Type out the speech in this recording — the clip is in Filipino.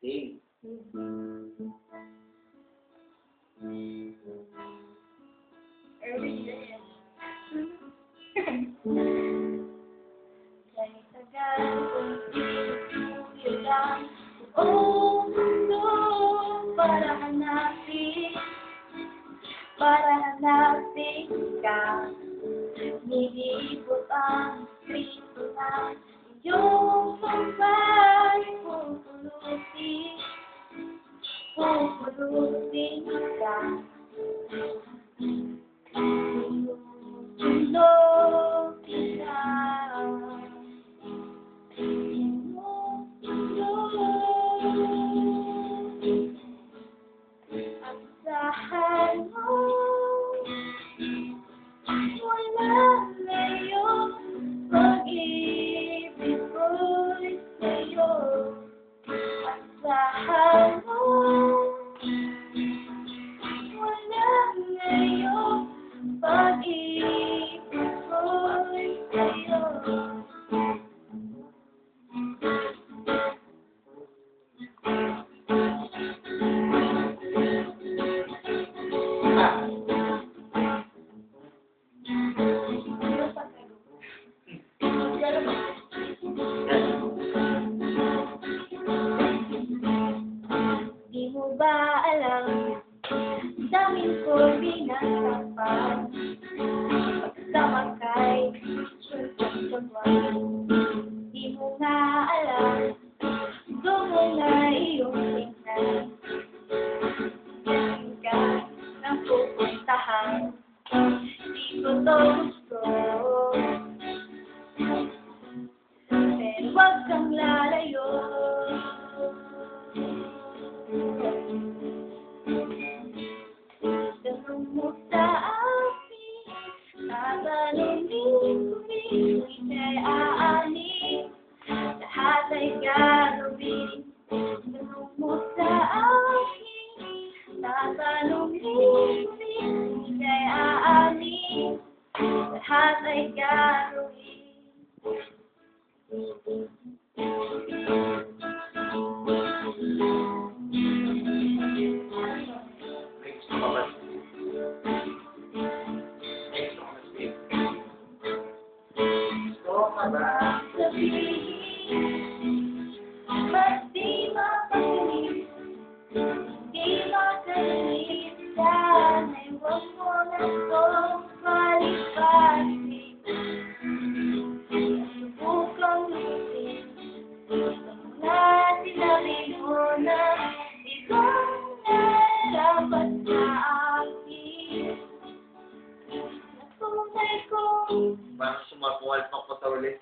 Sing. Buong mundo para hanapin, para hanapin ka. Nilibot ang Kristo na iyong fruit daming ko binasapag Pagsama kay Sultan Di mo nga alam, gusto na iyong tingnan. Yan ka ng pupuntahan. Di ko to gusto ka ba? Sabihin, ba't di mapagaling? Di mapagaling, Parang sumakuhalpak pa sa ulit.